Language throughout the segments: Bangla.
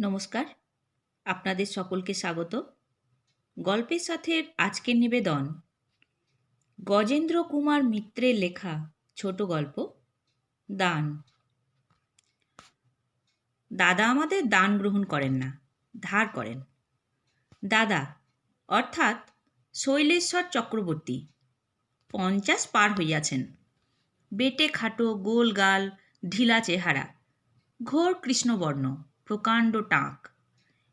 নমস্কার। আপনাদের সকলকে স্বাগত। গল্পের সাথে আজকের নিবেদন। গজেন্দ্র কুমার মিত্রের লেখা ছোট গল্প, দান। দাদা আমাদের দান গ্রহণ করেন না, ধার করেন। দাদা, অর্থাৎ শৈলেশ্বর চক্রবর্তী পঞ্চাশ পার হইয়াছেন। বেটে খাটো, গোল গাল, ঢিলা চেহারা, ঘোর কৃষ্ণবর্ণ। প্রকাণ্ড টাক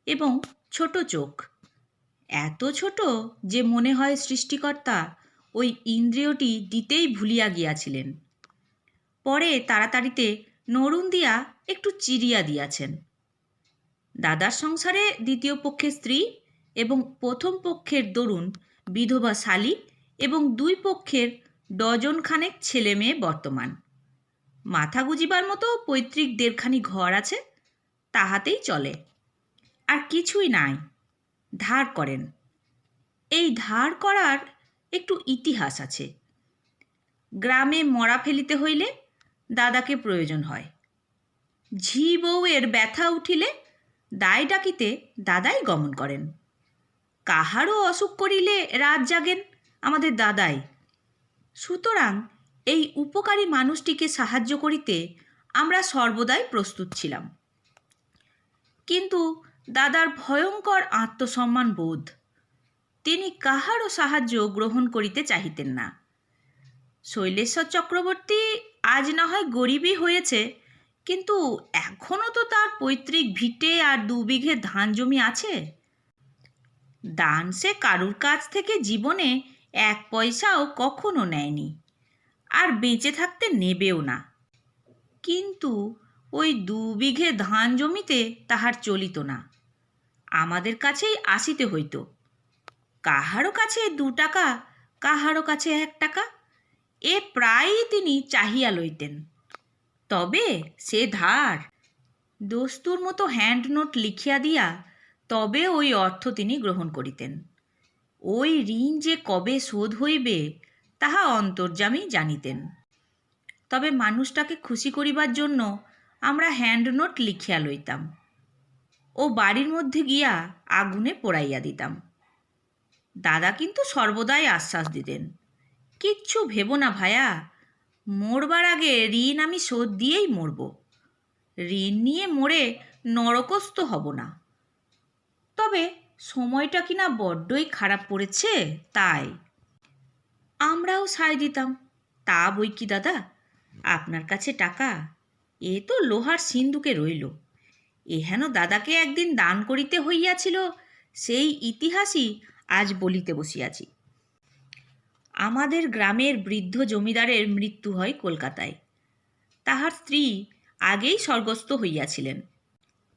এবং ছোট চোখ। এত ছোট যে মনে হয় সৃষ্টিকর্তা ওই ইন্দ্রিয়টি দিতেই ভুলিয়া গিয়াছিলেন। পরে তাড়াতাড়িতে নরুন দিয়া একটু চিরিয়া দিয়াছেন। দাদার সংসারে দ্বিতীয় পক্ষের স্ত্রী এবং প্রথম পক্ষের দরুন বিধবা শালি এবং দুই পক্ষের ডজন খানেক ছেলে মেয়ে বর্তমান। মাথা গুজিবার মতো পৈতৃক দেড়খানি ঘর আছে তাহাতেই চলে। আর কিছুই নাই। ধার করেন। এই ধার করার একটু ইতিহাস আছে। গ্রামে মরা ফেলিতে হইলে দাদাকে প্রয়োজন হয়। ঝি বউয়ের ব্যথা উঠিলে দায় ডাকিতে দাদাই গমন করেন। কাহারও অসুখ করিলে রাত জাগেন আমাদের দাদাই। সুতরাং এই উপকারী মানুষটিকে সাহায্য করিতে আমরা সর্বদাই প্রস্তুত ছিলাম। কিন্তু দাদার ভয়ঙ্কর আত্মসম্মান বোধ। তিনি কাহারও সাহায্য গ্রহণ করিতে চাহিতেন না। শৈলেশ্বর চক্রবর্তী আজ না হয় গরিবই হয়েছে, কিন্তু এখনও তো তার পৈতৃক ভিটে আর দু বিঘে ধান জমি আছে। দান সে কারুর কাছ থেকে জীবনে এক পয়সাও কখনো নেয়নি, আর বেঁচে থাকতে নেবেও না। কিন্তু ওই দু বিঘে ধান জমিতে তাহার চলিত না। আমাদের কাছেই আসিতে হইত। কাহারও কাছে দু টাকা কাহারও কাছে এক টাকা, এ প্রায়ই তিনি চাহিয়া লইতেন। তবে সে ধার, দস্তুর মতো হ্যান্ড নোট লিখিয়া দিয়া তবে ওই অর্থ তিনি গ্রহণ করিতেন। ওই ঋণ যে কবে শোধ হইবে, তাহা অন্তর্যামী জানিতেন। তবে মানুষটাকে খুশি করিবার জন্য আমরা হ্যান্ড নোট লিখিয়া লইতাম। ও বাড়ির মধ্যে গিয়া আগুনে পোড়াইয়া দিতাম। দাদা কিন্তু সর্বদাই আশ্বাস দিতেন, কিচ্ছু ভেব না ভায়া, মরবার আগে ঋণ আমি শোধ দিয়েই মরব। ঋণ নিয়ে মরে নরকস্থ হব না। তবে সময়টা কিনা বড্ডই খারাপ পড়েছে তাই? আমরাও সায় দিতাম। তা বই কি দাদা? আপনার কাছে টাকা? এ তো লোহার সিন্ধুকে রইল। এহেন দাদাকে একদিন দান করিতে হইয়াছিল, সেই ইতিহাসই আজ বলিতে বসিয়াছি। আমাদের গ্রামের বৃদ্ধ জমিদারের মৃত্যু হয় কলকাতায়। তাহার স্ত্রী আগেই স্বর্গস্থ হইয়াছিলেন।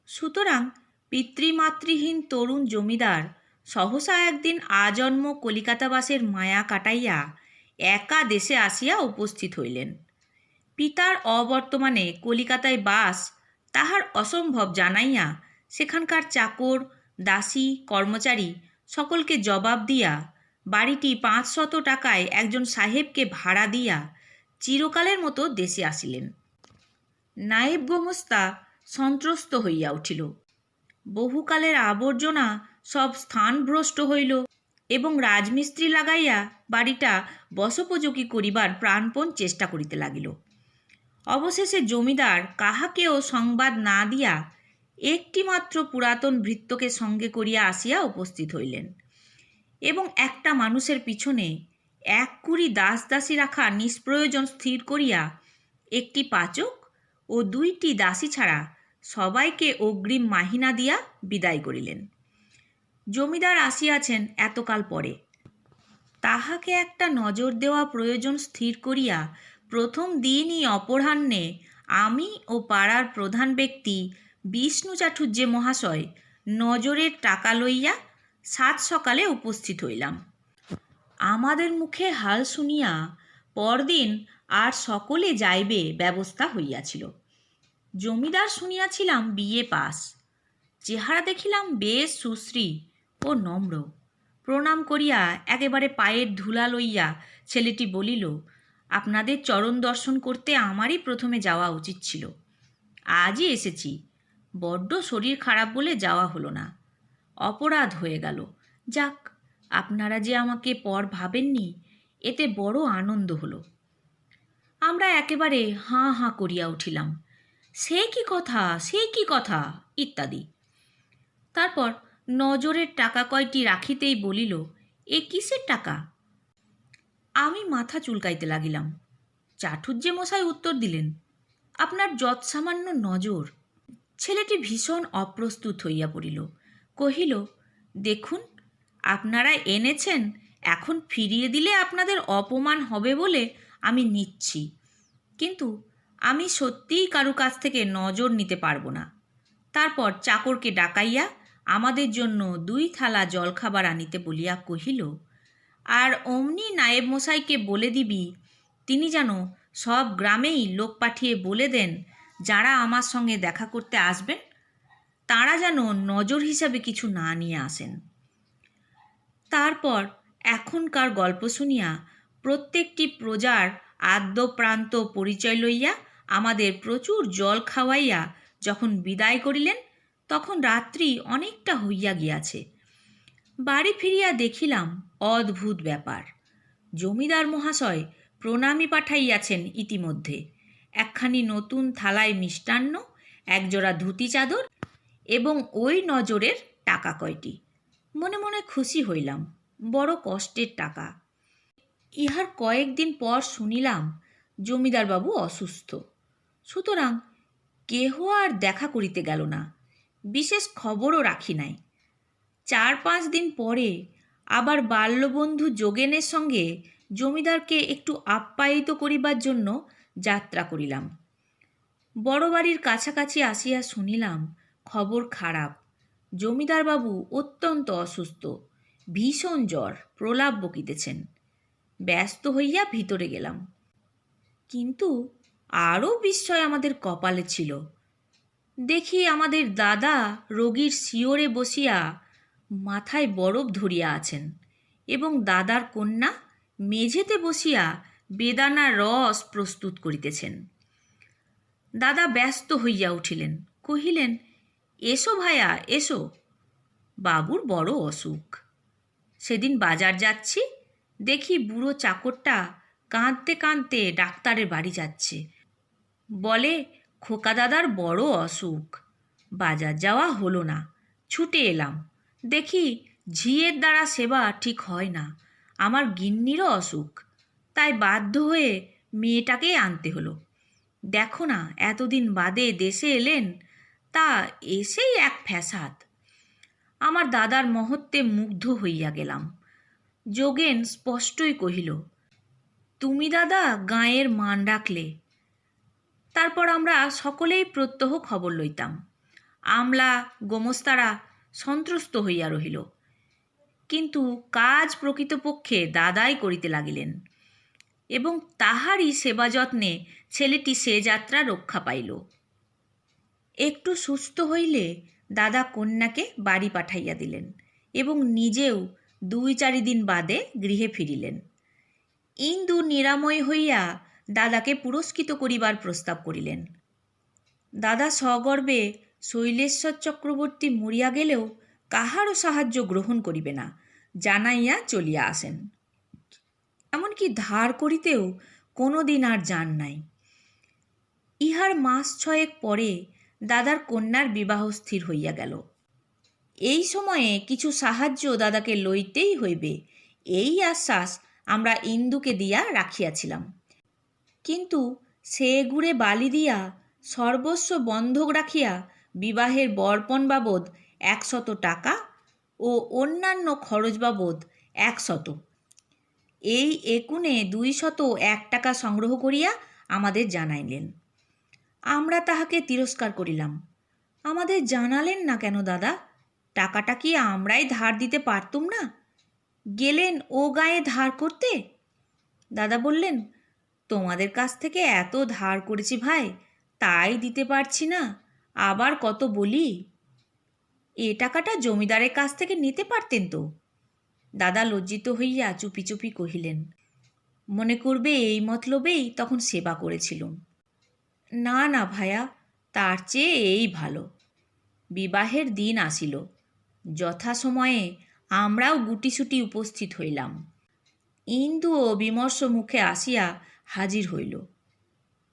সুতরাং পিতৃমাতৃহীন তরুণ জমিদার সহসা একদিন আজন্ম কলিকাতাবাসের মায়া কাটাইয়া একা দেশে আসিয়া উপস্থিত হইলেন। পিতার অবর্তমানে কলিকাতায় বাস, তাহার অসম্ভব জানাইয়া সেখানকার চাকর, দাসী, কর্মচারী সকলকে জবাব দিয়া বাড়িটি পাঁচশত টাকায় একজন সাহেবকে ভাড়া দিয়া চিরকালের মতো দেশে আসিলেন। নায়েব গোমস্তা সন্ত্রস্ত হইয়া উঠিল। বহুকালের আবর্জনা সব স্থানভ্রষ্ট হইল এবং রাজমিস্ত্রি লাগাইয়া বাড়িটা বসোপযোগী করিবার প্রাণপণ চেষ্টা করিতে লাগিল। অবশেষে জমিদার কাহাকেও সংবাদ না দিয়া একটিমাত্র পুরাতন ভৃত্যকে সঙ্গে করিয়া আসিয়া উপস্থিত হইলেন। এবং একটা মানুষের পিছনে এক কুড়ি দাস দাসী রাখা নিষ্প্রয়োজন স্থির করিয়া একটি পাচক ও দুইটি দাসী ছাড়া সবাইকে অগ্রিম মাহিনা দিয়া বিদায় করিলেন। জমিদার আসিয়াছেন এতকাল পরে। তাহাকে একটা নজর দেওয়া প্রয়োজন স্থির করিয়া প্রথম দিনই অপরাহ্নে আমি ও পাড়ার প্রধান ব্যক্তি বিষ্ণু চাটুর্যে মহাশয় নজরের টাকা লইয়া সাত সকালে উপস্থিত হইলাম। আমাদের মুখে হাল শুনিয়া পরদিন আর সকলে যাইবে ব্যবস্থা হইয়াছিল। জমিদার শুনিয়াছিলাম বিয়ে পাস। চেহারা দেখিলাম বেশ সুশ্রী ও নম্র। প্রণাম করিয়া একেবারে পায়ের ধুলা লইয়া ছেলেটি বলিল আপনাদের চরণ দর্শন করতে আমারই প্রথমে যাওয়া উচিত ছিল। আজই এসেছি। বড্ড শরীর খারাপ বলে যাওয়া হলো না। অপরাধ হয়ে গেল। যাক, আপনারা যে আমাকে পর ভাবেননি, এতে বড় আনন্দ হলো। আমরা একেবারে হাঁ হাঁ করিয়া উঠিলাম। সে কি কথা, সে কি কথা, ইত্যাদি। তারপর নজরের টাকা কয়টি রাখিতেই বলিল, এ কিসের টাকা? আমি মাথা চুলকাইতে লাগিলাম। চাটুর্যে মশাই উত্তর দিলেন, আপনার যৎসামান্য নজর। ছেলেটি ভীষণ অপ্রস্তুত হইয়া পড়িল। কহিল, দেখুন, আপনারা এনেছেন, এখন ফিরিয়ে দিলে আপনাদের অপমান হবে বলে আমি নিচ্ছি। কিন্তু আমি সত্যিই কারও কাছ থেকে নজর নিতে পারব না। তারপর চাকরকে ডাকাইয়া আমাদের জন্য দুই থালা জলখাবার আনিতে বলিয়া কহিল আর অমনি নায়েব মশাইকে বলে দিবি, তিনি যেন সব গ্রামেই লোক পাঠিয়ে বলে দেন, যারা আমার সঙ্গে দেখা করতে আসবেন। তারা যেন নজর হিসাবে কিছু না নিয়ে আসেন। তারপর এখনকার গল্প শুনিয়া প্রত্যেকটি প্রজার আদ্য প্রান্ত পরিচয় লইয়া আমাদের প্রচুর জল খাওয়াইয়া যখন বিদায় করিলেন, তখন রাত্রি অনেকটা হইয়া গিয়াছে। বাড়ি ফিরিয়া দেখিলাম অদ্ভুত ব্যাপার। জমিদার মহাশয় প্রণামী পাঠাইয়াছেন ইতিমধ্যে। একখানি নতুন থালায় মিষ্টান্ন, একজোড়া ধুতি চাদর এবং ওই নজরের টাকা কয়টি। মনে মনে খুশি হইলাম, বড় কষ্টের টাকা। ইহার কয়েকদিন পর শুনিলাম জমিদারবাবু অসুস্থ। সুতরাং কেহ আর দেখা করিতে গেল না, বিশেষ খবরও রাখি নাই। চার পাঁচ দিন পরে আবার বাল্যবন্ধু যোগেনের সঙ্গে জমিদারকে একটু আপ্যায়িত করিবার জন্য যাত্রা করিলাম। বড় বাড়ির কাছাকাছি আসিয়া শুনিলাম খবর খারাপ। জমিদারবাবু অত্যন্ত অসুস্থ, ভীষণ জ্বর, প্রলাপ বকিতেছেন। ব্যস্ত হইয়া ভিতরে গেলাম। কিন্তু আরও বিস্ময় আমাদের কপালে ছিল। দেখি আমাদের দাদা রোগীর শিওরে বসিয়া মাথায় বরফ ধরিয়া আছেন এবং দাদার কন্যা মেঝেতে বসিয়া বেদানার রস প্রস্তুত করিতেছেন। দাদা ব্যস্ত হইয়া উঠিলেন, কহিলেন, এসো ভায়া, এসো। বাবুর বড় অসুখ। সেদিন বাজার যাচ্ছি, দেখি বুড়ো চাকরটা কাঁদতে কাঁদতে ডাক্তারের বাড়ি যাচ্ছে। বলে, খোকা দাদার বড় অসুখ। বাজার যাওয়া হলো না, ছুটে এলাম। দেখি ঝিয়ের দ্বারা সেবা ঠিক হয় না। আমার গিন্নিরও অসুখ। তাই বাধ্য হয়ে মেয়েটাকেই আনতে হলো। দেখো না, এতদিন বাদে দেশে এলেন, তা এসেই এক ফ্যাসাদ। আমার দাদার মহত্বে মুগ্ধ হইয়া গেলাম। যোগেন স্পষ্টই কহিল, তুমি দাদা গাঁয়ের মান রাখলে। তারপর আমরা সকলেই প্রত্যহ খবর লইতাম। আমলা, গোমস্তারা সন্ত্রস্ত হইয়া রহিল। কিন্তু কাজ প্রকৃতপক্ষে দাদাই করিতে লাগিলেন এবং তাহারই সেবা যত্নে ছেলেটি সে যাত্রা রক্ষা পাইল। একটু সুস্থ হইলে দাদা কন্যাকে বাড়ি পাঠাইয়া দিলেন এবং নিজেও দুই চারি দিন বাদে গৃহে ফিরিলেন। ইন্দু নিরাময় হইয়া দাদাকে পুরস্কৃত করিবার প্রস্তাব করিলেন। দাদা সগর্বে শৈলেশ্বর চক্রবর্তী মরিয়া গেলেও কাহারও সাহায্য গ্রহণ করিবে না, জানাইয়া চলিয়া আসেন। এমনকি ধার করিতেও কোনো দিন আর যান নাই। ইহার মাস ছয়েক পরে দাদার কন্যার বিবাহ স্থির হইয়া গেল। এই সময়ে কিছু সাহায্য দাদাকে লইতেই হইবে, এই আশ্বাস আমরা ইন্দুকে দিয়া রাখিয়াছিলাম। কিন্তু সে গুড়ে বালি দিয়া সর্বস্ব বন্ধক রাখিয়া বিবাহের বর্পণ বাবদ একশত টাকা ও অন্যান্য খরচ বাবদ একশত। এই একুনে দুই শত এক টাকা সংগ্রহ করিয়া আমাদের জানাইলেন। আমরা তাহাকে তিরস্কার করিলাম। আমাদের জানালেন না কেন দাদা? টাকাটা কি আমরাই ধার দিতে পারতুম না? গেলেন ও গায়ে ধার করতে? দাদা বললেন, তোমাদের কাছ থেকে এত ধার করেছি ভাই, তাই দিতে পারছি না। আবার কত বলি? এ টাকাটা জমিদারের কাছ থেকে নিতে পারতেন তো। দাদা লজ্জিত হইয়া চুপি চুপি কহিলেন, মনে করবে এই মতলবেই তখন সেবা করেছিলুম। না না ভায়া, তার চেয়ে এই ভালো। বিবাহের দিন আসিল। যথাসময়ে আমরাও গুটিসুটি উপস্থিত হইলাম। ইন্দুও বিমর্ষ মুখে আসিয়া হাজির হইল।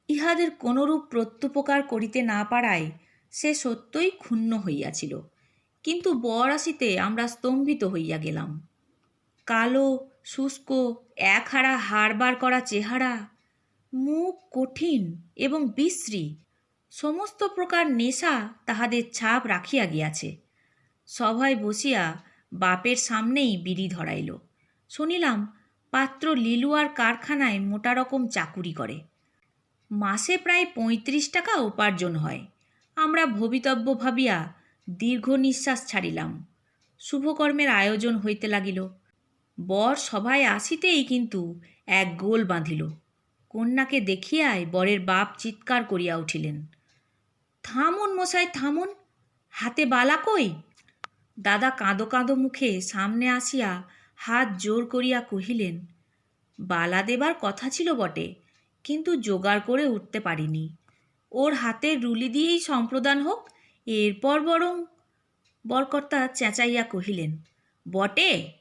ইহাদের কোনরূপ প্রত্যুপকার করিতে না পারায় সে সত্যই ক্ষুণ্ণ হইয়াছিল। কিন্তু বর আসিতে আমরা স্তম্ভিত হইয়া গেলাম। কালো, শুষ্ক, একহারা হাড়বার করা চেহারা, মুখ কঠিন এবং বিশ্রী, সমস্ত প্রকার নেশা তাহাদের ছাপ রাখিয়া গিয়াছে। সভায় বসিয়া বাপের সামনেই বিড়ি ধরাইল। শুনিলাম পাত্র লিলুয়ার কারখানায় মোটা রকম চাকুরি করে। মাসে প্রায় পঁয়ত্রিশ টাকা উপার্জন হয়। আমরা ভবিতব্য ভাবিয়া দীর্ঘ নিঃশ্বাস ছাড়িলাম। শুভকর্মের আয়োজন হইতে লাগিল। বর সভায় আসিতেই কিন্তু এক গোল বাঁধিল। কন্যাকে দেখিয়াই বরের বাপ চিৎকার করিয়া উঠিলেন, থামুন মশাই, থামুন। হাতে বালা কই? দাদা কাঁদো কাঁদো মুখে সামনে আসিয়া হাত জোর করিয়া কহিলেন, বালা দেবার কথা ছিল বটে, কিন্তু জোগাড় করে উঠতে পারিনি। ওর হাতে রুলি দিয়েই সম্প্রদান হোক, এরপর বরং বরকর্তা চেঁচাইয়া কহিলেন, বটে,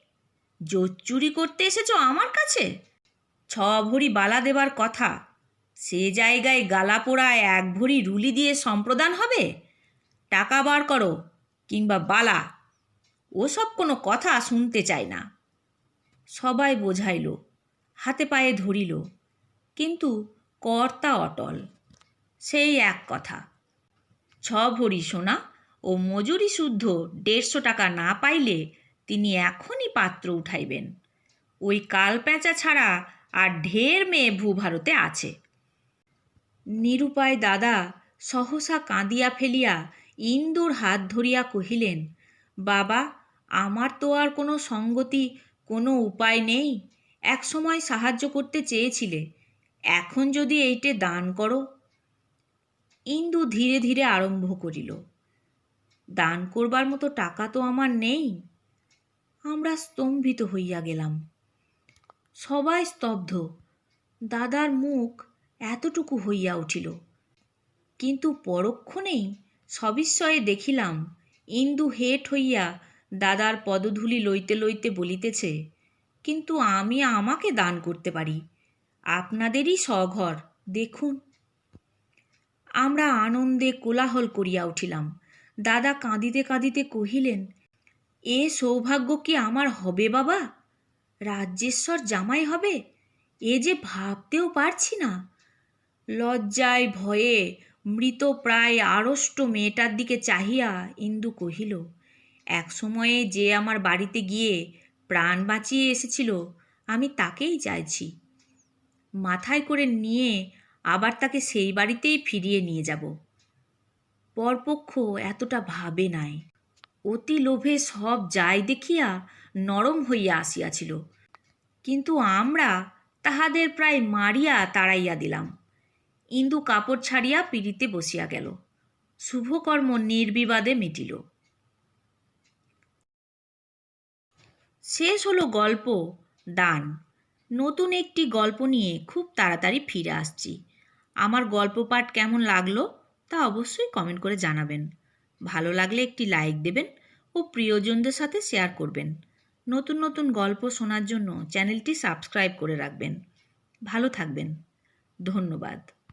জোর চুরি করতে এসেছ আমার কাছে? ছ ভরি বালা দেবার কথা, সে জায়গায় গালা পোড়ায় এক ভরি রুলি দিয়ে সম্প্রদান হবে? টাকা বার করো কিংবা বালা, ওসব কোনো কথা শুনতে চায় না। সবাই বোঝাইল, হাতে পায়ে ধরিল, কিন্তু কর্তা অটল। সেই এক কথা। ছ ভরি সোনা ও মজুরি শুদ্ধ দেড়শো টাকা না পাইলে তিনি এখনই পাত্র উঠাইবেন। ওই কাল পেঁচা ছাড়া আর ঢের মেয়ে ভূভারতে আছে। নিরুপায় দাদা সহসা কাঁদিয়া ফেলিয়া ইন্দুর হাত ধরিয়া কহিলেন, বাবা, আমার তো আর কোনো সঙ্গতি, কোনো উপায় নেই। এক সময় সাহায্য করতে চেয়েছিলে। এখন যদি এইটে দান করো ইন্দু ধীরে ধীরে আরম্ভ করিল, দান করবার মতো টাকা তো আমার নেই। আমরা স্তম্ভিত হইয়া গেলাম। সবাই স্তব্ধ। দাদার মুখ এতটুকু হইয়া উঠিল। কিন্তু পরক্ষণেই সবিস্ময়ে দেখিলাম, ইন্দু হেট হইয়া দাদার পদধূলি লইতে লইতে বলিতেছে, কিন্তু আমি আমাকে দান করতে পারি। আপনাদেরই স্বঘর, দেখুন। আমরা আনন্দে কোলাহল করিয়া উঠিলাম। দাদা কাঁদিতে কাঁদিতে কহিলেন, এ সৌভাগ্য কি আমার হবে বাবা? রাজ্যেশ্বর জামাই হবে? এ যে ভাবতেও পারছি না। লজ্জায় ভয়ে মৃত প্রায় আড়ষ্ট মেয়েটার দিকে চাহিয়া ইন্দু কহিল, এক সময়ে যে আমার বাড়িতে গিয়ে প্রাণ বাঁচিয়ে এসেছিল, আমি তাকেই চাইছি। মাথায় করে নিয়ে আবার তাকে সেই বাড়িতেই ফিরিয়ে নিয়ে যাব। পরপক্ষ এতটা ভাবে নাই। অতি লোভে সব যায় দেখিয়া নরম হইয়া আসিয়াছিল। কিন্তু আমরা তাহাদের প্রায় মারিয়া তাড়াইয়া দিলাম। ইন্দু কাপড় ছাড়িয়া পিড়িতে বসিয়া গেল। শুভকর্ম নির্বিবাদে মিটিল। শেষ হলো গল্প, দান। নতুন একটি গল্প নিয়ে খুব তাড়াতাড়ি ফিরে আসছি। আমার গল্প পাঠ কেমন লাগল তা অবশ্যই কমেন্ট করে জানাবেন। ভালো লাগলে একটি লাইক দেবেন ও প্রিয়জনদের সাথে শেয়ার করবেন। নতুন নতুন গল্প শোনার জন্য চ্যানেলটি সাবস্ক্রাইব করে রাখবেন। ভালো থাকবেন। ধন্যবাদ।